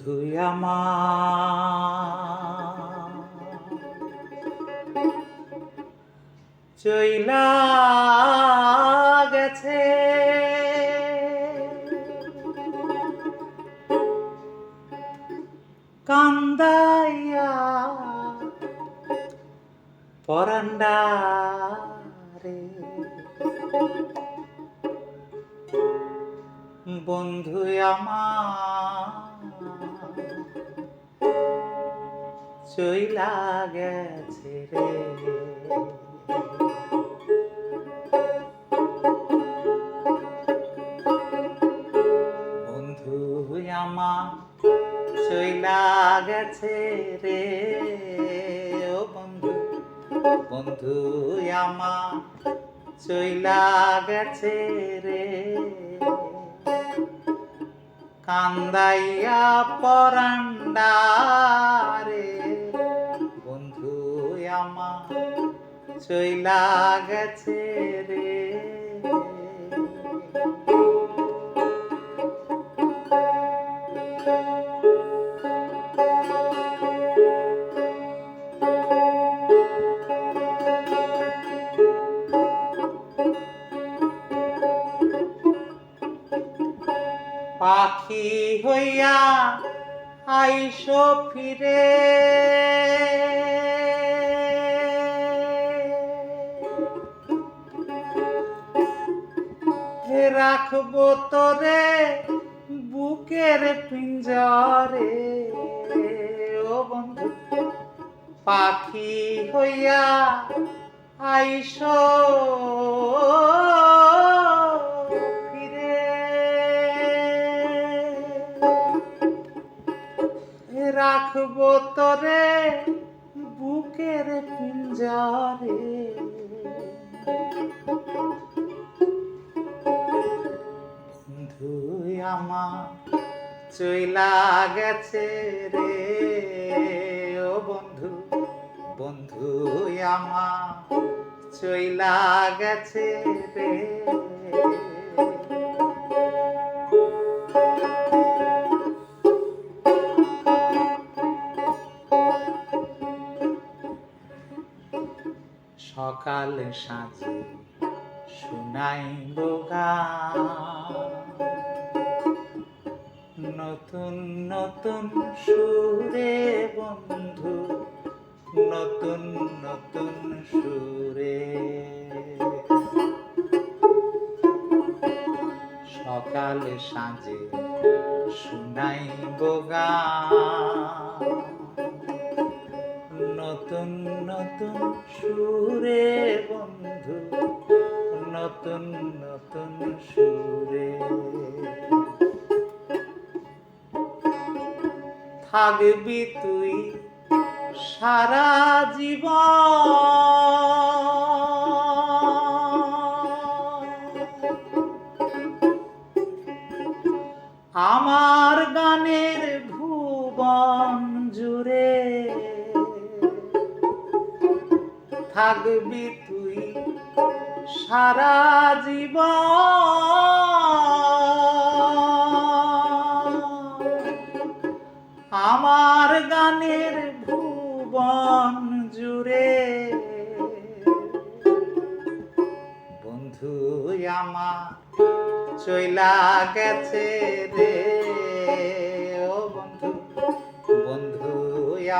বন্ধু আমার। চইলা গেছে। কান্দাইয়া পরান্ডারে। বন্ধু আমার। চইলা গেছে রে। বন্ধু, আমার চইলা গেছে রে। ও বন্ধু বন্ধু, আমার চইলা গেছে রে। কান্দাইয়া পরান্ডারে বন্ধু আমার চইলা গেছে রে। পাখি হইয়া আইসো ফিরে। রাখব তোরে বুকের পিঞ্জরে। ও বন্ধু পাখি হইয়া আইসো। রাখব তোরে বুকের পিঞ্জরে বন্ধু আমার, চইলা গেছে রে। ও বন্ধু বন্ধু আমার, চইলা গেছে রে। সকাল সাঁঝে শুনাই গান। নতুন নতুন সুরে বন্ধু, নতুন নতুন সুরে। সকালে সাঁঝে শুনাই গান। নতুন নতুন সুরে বন্ধু নতুন নতুন সুরে। থাকবি তুই সারা জীবন। আমার গানের ভুবন থাকবি তুই সারা জীবন। আমার গানের ভুবন জুড়ে। বন্ধু, আমার চইলা গেছে রে। ও বন্ধু বন্ধু,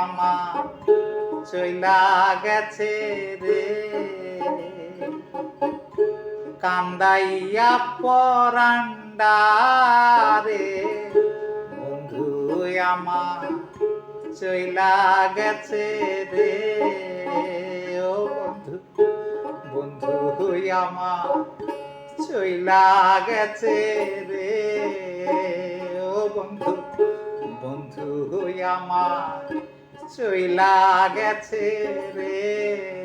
আমার চইলা গেছে রে। কান্দাইয়া পরান্ডারে, বন্ধু, আমার চইলা গেছে রে। ও বন্ধু বন্ধু, আমার চইলা গেছে রে। ও বন্ধু বন্ধু, আমার চইলা গেছে রে।